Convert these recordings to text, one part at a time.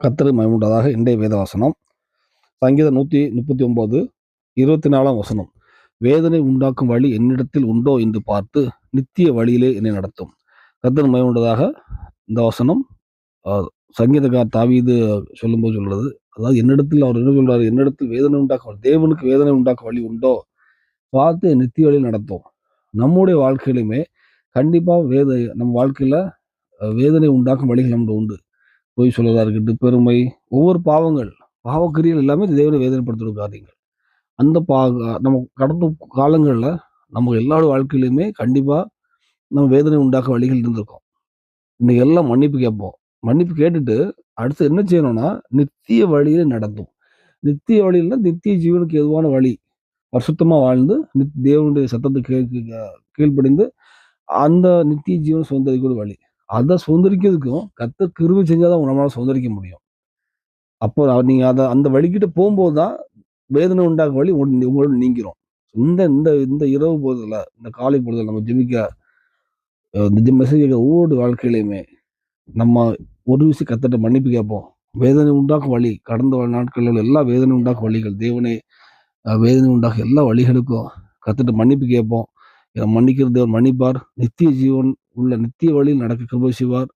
கர்த்தருக்கு மகிமுண்டதாக இன்றைய வேதவசனம். சங்கீதம் நூற்றி முப்பத்தி ஒன்பது இருபத்தி நாலாம் வசனம். வேதனை உண்டாக்கும் வழி என்னிடத்தில் உண்டோ என்று பார்த்து நித்திய வழியிலே என்னை நடத்தும். கர்த்தர் மகிமுண்டதாக இந்த வசனம் சங்கீதக்கார் தாவீது சொல்லும்போது சொல்கிறது அதாவது என்னிடத்தில் அவர் என்ன சொல்கிறார் என்னிடத்தில் வேதனை உண்டாக்கும் தேவனுக்கு வேதனை உண்டாக்கும் வழி உண்டோ? பார்த்து நித்திய வழியில் நடத்தும். நம்முடைய வாழ்க்கையிலுமே கண்டிப்பாக வேத நம்ம வாழ்க்கையில் வேதனை உண்டாக்கும் வழிகள் நம்மகிட்ட உண்டு. பொய் சொல்வதா இருக்கட்டும் பெருமை ஒவ்வொரு பாவங்கள் பாவக்கிரியல் எல்லாமே தேவனை வேதனைப்படுத்துகிற காரியங்கள் அந்த பா நம்ம கடந்த காலங்களில் நம்ம எல்லாரோட வாழ்க்கையிலுமே கண்டிப்பாக நம்ம வேதனை உண்டாக்க வழிகள் இருந்திருக்கும். இன்னைக்கு எல்லாம் மன்னிப்பு கேட்போம். மன்னிப்பு கேட்டுட்டு அடுத்து என்ன செய்யணும்னா நித்திய வழியில் நடத்தும் நித்திய வழியில நித்திய ஜீவனுக்கு எதுவான வழி. பரிசுத்தமாக வாழ்ந்து நித் தேவனுடைய சத்தத்தை கே கீழ்ப்படிந்து அந்த நித்திய ஜீவன் சுதந்திரிக்கூட வழி. அதை சுதந்திரிக்கிறதுக்கும் கத்த செஞ்சால் தான் நம்மளால் சுதந்திரிக்க முடியும். அப்போ நீங்கள் அதை அந்த வழிக்கிட்ட போகும்போது தான் வேதனை உண்டாக்க வழி உங்களோட உங்களோட நீங்கிறோம் இந்த இந்த இந்த இரவு பொழுதுல இந்த காலை பொழுதுல நம்ம ஜெபிக்க இந்த மெசேஜ் ஒவ்வொரு வாழ்க்கையிலையுமே நம்ம ஒரு விஷயம் கத்தட்ட மன்னிப்பு கேட்போம். வேதனை உண்டாக்கும் வழி கடந்த நாட்களில் உள்ள எல்லா வேதனை உண்டாக்கும் வழிகள் தேவனை வேதனை உண்டாக்கும் எல்லா வழிகளுக்கும் கத்துட்டு மன்னிப்பு கேட்போம். இதை மன்னிக்கிற தேவன் மன்னிப்பார். நித்திய ஜீவன் உள்ள நித்திய வழியில் நடக்க கிருபை செய்வார்.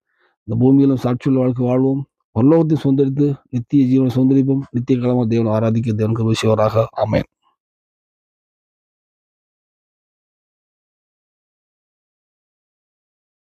இந்த பூமியிலும் சாட்சியுள்ள வாழ்க்கை வாழ்வோம். பரலோகத்தையும் சுந்தரித்து நித்திய ஜீவனை சுந்தரிப்போம் நித்திய காலமாக தேவன் ஆராதிக்க தேவன் கிருபை செய்வாராக. அமேன்